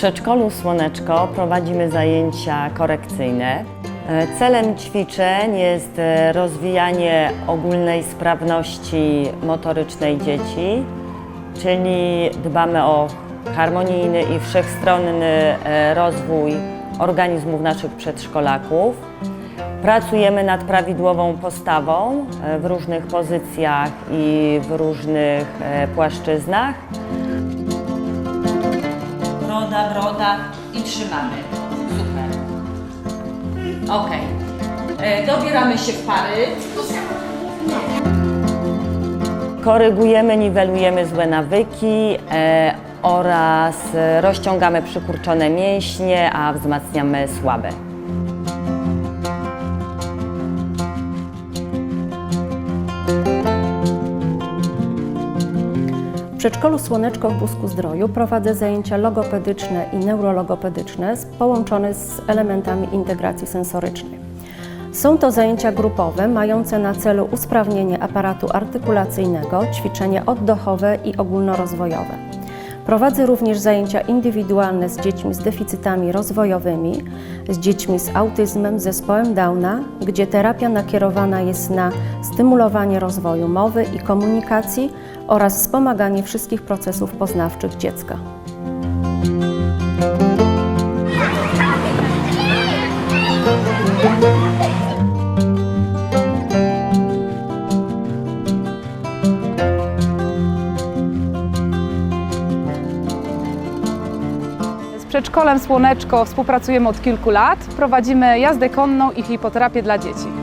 przedszkolu Słoneczko prowadzimy zajęcia korekcyjne. E, Celem ćwiczeń jest e, rozwijanie ogólnej sprawności motorycznej dzieci, czyli dbamy o harmonijny i wszechstronny e, rozwój organizmów naszych przedszkolaków. Pracujemy nad prawidłową postawą w różnych pozycjach i w różnych płaszczyznach. Broda, broda i trzymamy. Super. Ok. Dobieramy się w pary. Korygujemy, niwelujemy złe nawyki e, oraz e, rozciągamy przykurczone mięśnie, a wzmacniamy słabe. Przedszkolu Słoneczko w Busku Zdroju prowadzę zajęcia logopedyczne i neurologopedyczne połączone z elementami integracji sensorycznej. Są to zajęcia grupowe mające na celu usprawnienie aparatu artykulacyjnego, ćwiczenia oddechowe i ogólnorozwojowe. Prowadzę również zajęcia indywidualne z dziećmi z deficytami rozwojowymi, z dziećmi z autyzmem, zespołem Downa, gdzie terapia nakierowana jest na stymulowanie rozwoju mowy i komunikacji oraz wspomaganie wszystkich procesów poznawczych dziecka. Z przedszkolem Słoneczko współpracujemy od kilku lat. Prowadzimy jazdę konną i hipoterapię dla dzieci.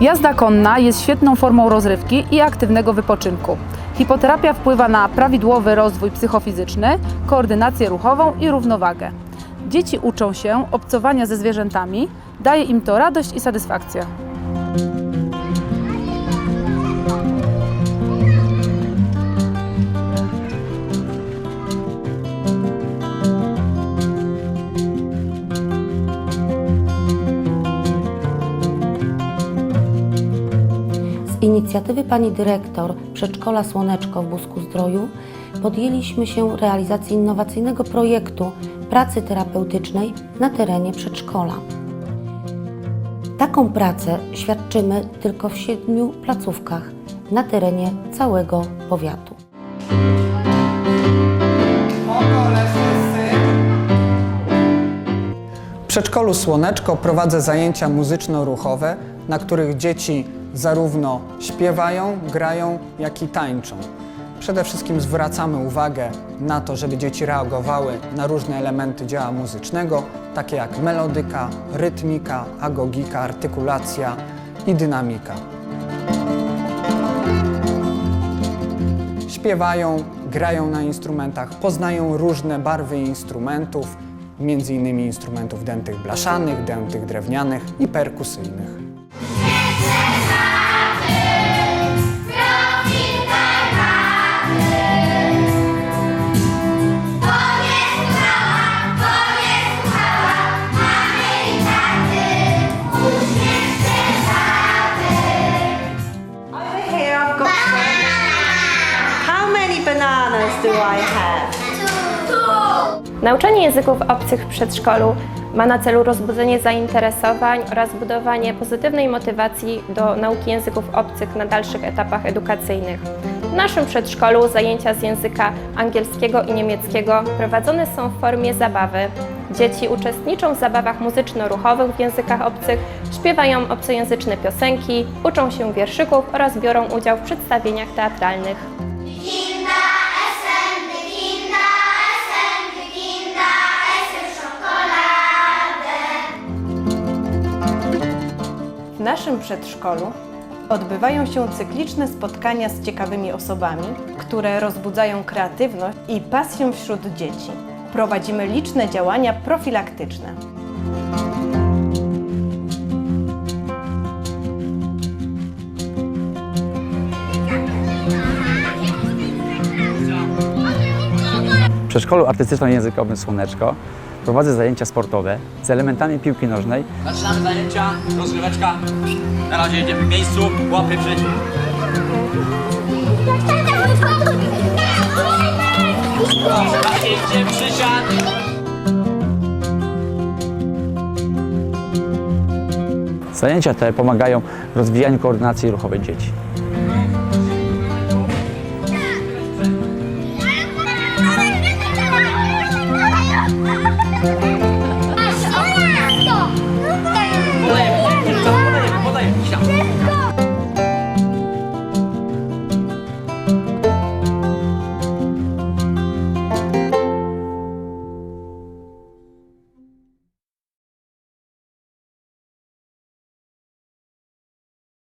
Jazda konna jest świetną formą rozrywki i aktywnego wypoczynku. Hipoterapia wpływa na prawidłowy rozwój psychofizyczny, koordynację ruchową i równowagę. Dzieci uczą się obcowania ze zwierzętami, daje im to radość i satysfakcję. Z inicjatywy pani dyrektor Przedszkola Słoneczko w Busku Zdroju podjęliśmy się realizacji innowacyjnego projektu pracy terapeutycznej na terenie przedszkola. Taką pracę świadczymy tylko w siedmiu placówkach na terenie całego powiatu. W przedszkolu Słoneczko prowadzę zajęcia muzyczno-ruchowe, na których dzieci zarówno śpiewają, grają, jak i tańczą. Przede wszystkim zwracamy uwagę na to, żeby dzieci reagowały na różne elementy dzieła muzycznego, takie jak melodyka, rytmika, agogika, artykulacja i dynamika. Śpiewają, grają na instrumentach, poznają różne barwy instrumentów, innymi instrumentów dętych blaszanych, dętych drewnianych i perkusyjnych. Bananas do I have? Nauczanie języków obcych w przedszkolu ma na celu rozbudzenie zainteresowań oraz budowanie pozytywnej motywacji do nauki języków obcych na dalszych etapach edukacyjnych. W naszym przedszkolu zajęcia z języka angielskiego i niemieckiego prowadzone są w formie zabawy. Dzieci uczestniczą w zabawach muzyczno-ruchowych w językach obcych, śpiewają obcojęzyczne piosenki, uczą się wierszyków oraz biorą udział w przedstawieniach teatralnych. Naszym przedszkolu odbywają się cykliczne spotkania z ciekawymi osobami, które rozbudzają kreatywność i pasję wśród dzieci. Prowadzimy liczne działania profilaktyczne. W przedszkolu artystyczno-językowym Słoneczko prowadzę zajęcia sportowe z elementami piłki nożnej Zaczynamy zajęcia, rozgryweczka. Na razie jedziemy w miejscu, łapy w życiu. Przysiad. Zajęcia te pomagają w rozwijaniu koordynacji ruchowej dzieci.